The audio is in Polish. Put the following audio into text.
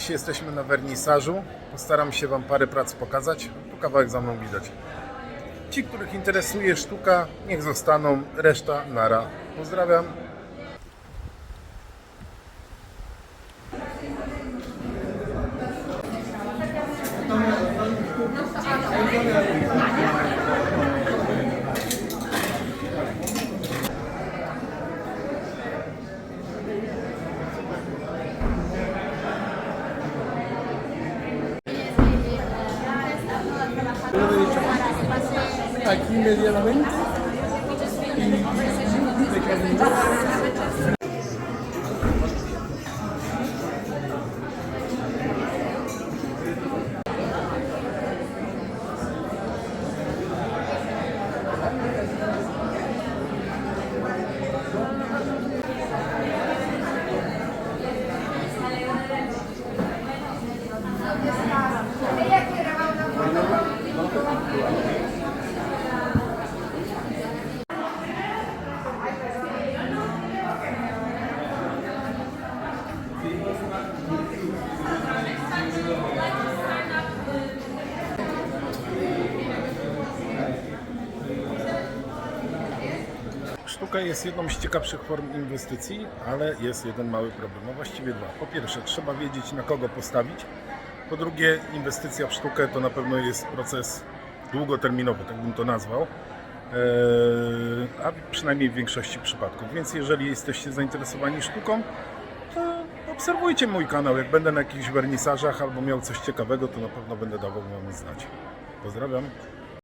Dzisiaj jesteśmy na wernisażu. Postaram się Wam parę prac pokazać. Tu kawałek za mną widać. Ci, których interesuje sztuka, niech zostaną, reszta nara. Pozdrawiam. pero de hecho, aquí medianamente y de calidad. Sztuka jest jedną z ciekawszych form inwestycji, ale jest jeden mały problem, a właściwie dwa. Po pierwsze, trzeba wiedzieć na kogo postawić. Po drugie, inwestycja w sztukę to na pewno jest proces długoterminowy, tak bym to nazwał. Eee, a przynajmniej w większości przypadków. Więc jeżeli jesteście zainteresowani sztuką, obserwujcie mój kanał. Jak będę na jakichś wernisażach albo miał coś ciekawego, to na pewno będę dawał Wam znać. Pozdrawiam.